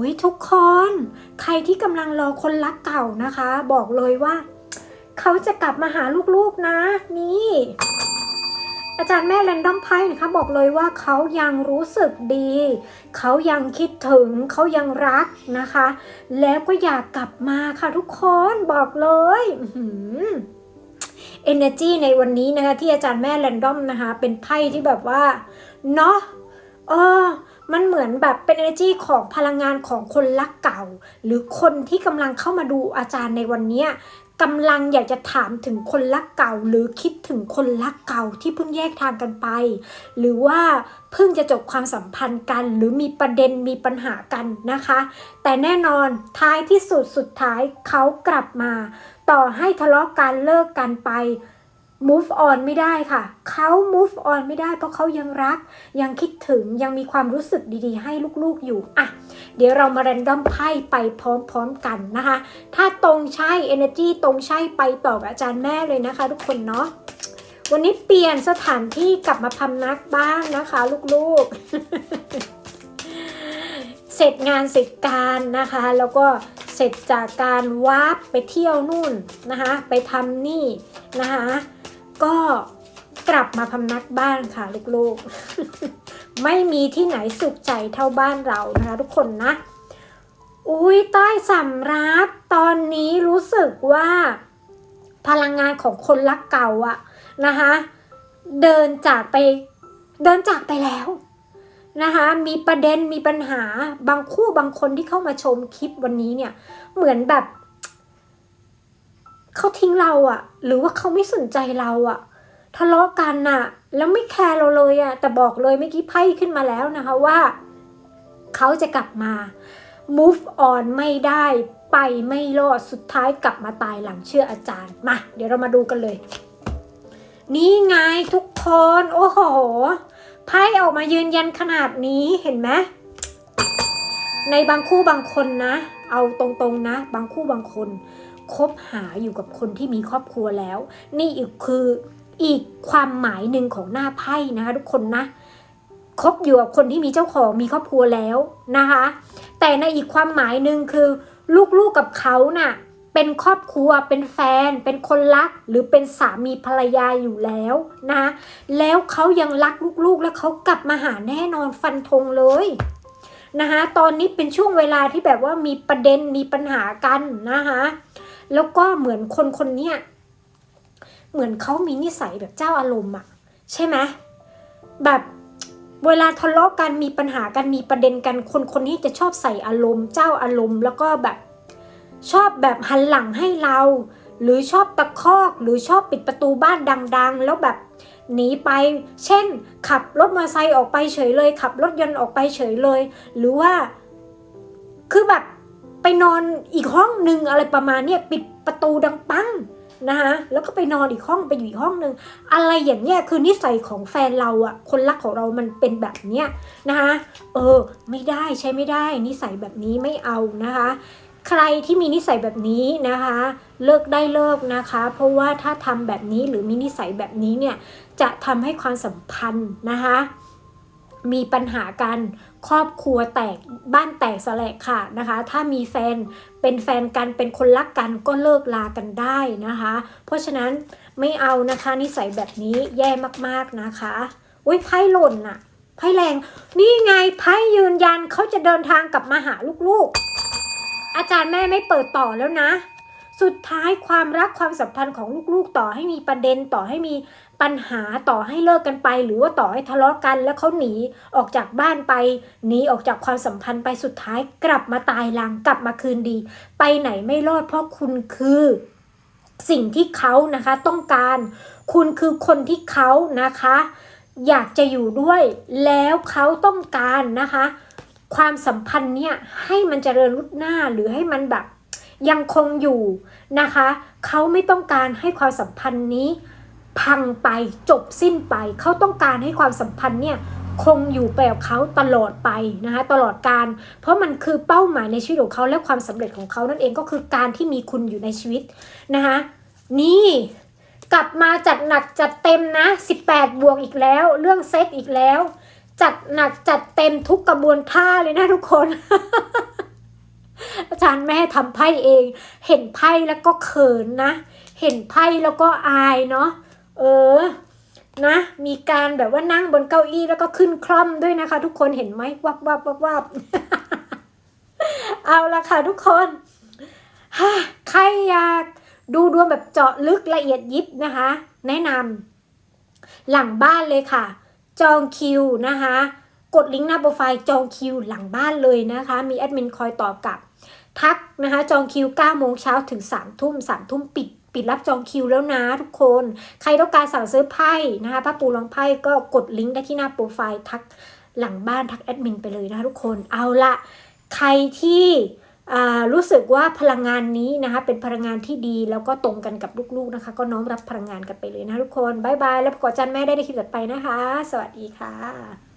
โอ้ยทุกคน ใครที่กำลังรอคนรักเก่านะคะ บอกเลยว่า เขาจะกลับมาหาลูกๆนะ นี่ อาจารย์แม่แรนดอมไพ่นะคะบอกเลยว่าเขายังรู้สึกดี เขายังคิดถึง เขายังรักนะคะ แล้วก็อยากกลับมาค่ะทุกคนบอกเลยอื้อหือ energy ในวันนี้นะคะ ที่อาจารย์แม่แรนดอมนะคะ เป็นไพ่ที่แบบว่า เนาะเออ มันเหมือนแบบเป็น energy ของพลังงานของคนรักเก่า หรือคนที่กำลังเข้ามาดูอาจารย์ในวันนี้กำลังอยากจะถามถึงคนรักเก่า หรือคิดถึงคนรักเก่าที่เพิ่งแยกทางกันไป หรือว่าเพิ่งจะจบความสัมพันธ์กัน หรือมีประเด็นมีปัญหากันนะคะ แต่แน่นอนท้ายที่สุดสุดท้ายเขากลับมา ต่อให้ทะเลาะกันเลิกกันไป move on ไม่ได้ค่ะ เขา move on ไม่ได้เพราะเขายังรัก ยังคิดถึงยังมีความรู้สึกดีๆ ให้ลูกๆอยู่อะเดี๋ยวเรามา r รนดอมไพ่ไปพร้อมๆกันนะคะ ถ้าตรงใช่ energy ตรงใช่ไปต่อกับอาจารย์แม่เลยนะคะ ทุกคนเนาะวันนี้เปลี่ยนสถานที่กลับมาพำนักบ้างนะคะ ลูกๆ เสร็จงานเสร็จการนะคะ แล้วก็ เสร็จจากการวาร์ปไปเที่ยวนู่นนะคะไปทำนี่นะคะก็กลับมาพำนักบ้านค่ะลูกๆ ไม่มีที่ไหนสุขใจเท่าบ้านเรานะคะทุกคนนะ อุ้ยใต้สำรับตอนนี้รู้สึกว่า พลังงานของคนรักเก่าอะนะคะเดินจากไปเดินจากไปแล้ว นะคะมีประเด็นมีปัญหาบางคู่บางคนที่เข้ามาชมคลิปวันนี้เนี่ย เหมือนแบบเขาทิ้งเราอะหรือว่าเขาไม่สนใจเราอะทะเลาะกันน่ะ แล้วไม่แคร์เราเลยอะแต่บอกเลยเมื่อกี้ไพ่ขึ้นมาแล้วนะคะว่าเขาจะกลับมา move on ไม่ได้ไปไม่รอดสุดท้ายกลับมาตายหลังเชื่ออาจารย์มาเดี๋ยวเรามาดูกันเลย นี่ไงทุกคน โอ้โห ไพ่ออกมายืนยันขนาดนี้เห็นไหมในบางคู่บางคนนะ เอาตรงๆนะ บางคู่บางคนคบหาอยู่กับคนที่มีครอบครัวแล้ว นี่อีกคืออีกความหมายหนึ่งของหน้าไพ่นะคะทุกคนนะคบอยู่กับคนที่มีเจ้าของมีครอบครัวแล้วนะคะ แต่ในอีกความหมายหนึ่งคือ ลูกๆกับเขาน่ะ เป็นครอบครัว เป็นแฟน เป็นคนรัก หรือเป็นสามีภรรยาอยู่แล้วนะแล้วเขายังรักลูกๆ แล้วเขากลับมาหาแน่นอนฟันธงเลยนะคะตอนนี้เป็นช่วงเวลาที่แบบว่ามีประเด็นมีปัญหากันนะคะแล้วก็เหมือนคนคนเนี้ยเหมือนเขามีนิสัยแบบเจ้าอารมณ์อะใช่ไหมแบบเวลาทะเลาะกันมีปัญหากันมีประเด็นกัน คนคนนี้จะชอบใส่อารมณ์ เจ้าอารมณ์ แล้วก็แบบ ชอบแบบหันหลังให้เรา หรือชอบตะคอกหรือชอบปิดประตูบ้านดัง ๆ แล้วแบบหนีไป เช่น ขับรถมอเตอร์ไซค์ออกไปเฉยเลย ขับรถยนต์ออกไปเฉยเลย หรือว่า คือแบบไปนอนอีกห้องหนึ่งอะไรประมาณเนี้ยปิดประตูดังปังนะคะแล้วก็ไปนอนอีกห้องไปอยู่อีกห้องหนึ่งอะไรอย่างเงี้ยคือนิสัยของแฟนเราอะคนรักของเรามันเป็นแบบเนี้ยนะคะเออ ไม่ได้ใช้ไม่ได้ นิสัยแบบนี้ไม่เอานะคะ ใครที่มีนิสัยแบบนี้นะคะ เลิกได้เลิกนะคะ เพราะว่าถ้าทำแบบนี้หรือมีนิสัยแบบนี้เนี่ยจะทำให้ความสัมพันธ์นะคะมีปัญหากันครอบครัวแตกบ้านแตกสลายขาดนะคะ ถ้ามีแฟนเป็นแฟนกันเป็นคนรักกันก็เลิกลากันได้นะคะ เพราะฉะนั้นไม่เอานะคะนิสัยแบบนี้แย่มากๆนะคะอุ้ยไพ่หล่นนะไพ่แรง นี่ไงไพ่ยืนยันเขาจะเดินทางกลับมาหาลูกๆ อาจารย์แม่ไม่เปิดต่อแล้วนะ สุดท้ายความรักความสัมพันธ์ของลูกๆ ต่อให้มีประเด็นต่อให้มีปัญหาต่อให้เลิกกันไป หรือว่าต่อให้ทะเลาะกัน แล้วเขาหนีออกจากบ้านไปหนีออกจากความสัมพันธ์ไปสุดท้ายกลับมาตายหลังกลับมาคืนดี ไปไหนไม่รอดเพราะคุณคือ สิ่งที่เขานะคะต้องการ คุณคือคนที่เขานะคะ อยากจะอยู่ด้วย แล้วเขาต้องการนะคะ ความสัมพันธ์เนี่ยให้มันเจริญรุดหน้าหรือให้มันแบบยังคงอยู่นะคะ เขาไม่ต้องการให้ความสัมพันธ์นี้ พังไปจบสิ้นไป เขาต้องการให้ความสัมพันธ์เนี่ยคงอยู่ไปกับเขาตลอดไปนะคะตลอดการ เพราะมันคือเป้าหมายในชีวิตของเขาและความสำเร็จของเขานั่นเองก็คือการที่มีคุณอยู่ในชีวิตนะคะนี่กลับมาจัดหนักจัดเต็มนะ 18 บวกอีกแล้ว เรื่องเซ็กอีกแล้ว จัดหนักจัดเต็มทุกกระบวนท่าเลยนะทุกคน อาจานแม่ทำไพ่เอง เห็นไพ่แล้วก็เขินนะ เห็นไพ่แล้วก็อายเนาะเออนะ มีการแบบว่านั่งบนเก้าอี้แล้วก็ขึ้นคล่อมด้วยนะคะ ทุกคนเห็นไหมวับวับวับวับเอาละค่ะทุกคนฮ่าใครอยากดูดวงแบบเจาะลึกละเอียดยิบนะคะ แนะนำหลังบ้านเลยค่ะ จองคิวนะคะ กดลิงก์หน้าโปรไฟล์จองคิวหลังบ้านเลยนะคะ มีแอดมินคอยตอบกลับ ทักนะคะจองคิว9โมงเช้าถึง3ทุ่ม3ทุ่มปิดปิดรับจองคิวแล้วนะทุกคน ใครต้องการสั่งซื้อไพ่นะคะป้าปูลองไพ่ก็กดลิงก์ได้ที่หน้าโปรไฟล์ทักหลังบ้านทักแอดมินไปเลยนะคะทุกคน เอาละใครที่ รู้สึกว่าพลังงานนี้นะคะเป็นพลังงานที่ดีแล้วก็ตรงกันกับลูกๆนะคะ ก็น้อมรับพลังงานกันไปเลยนะทุกคนบายบายแล้วกอจันแม่ได้ในคลิปต่อไปนะคะ สวัสดีค่ะ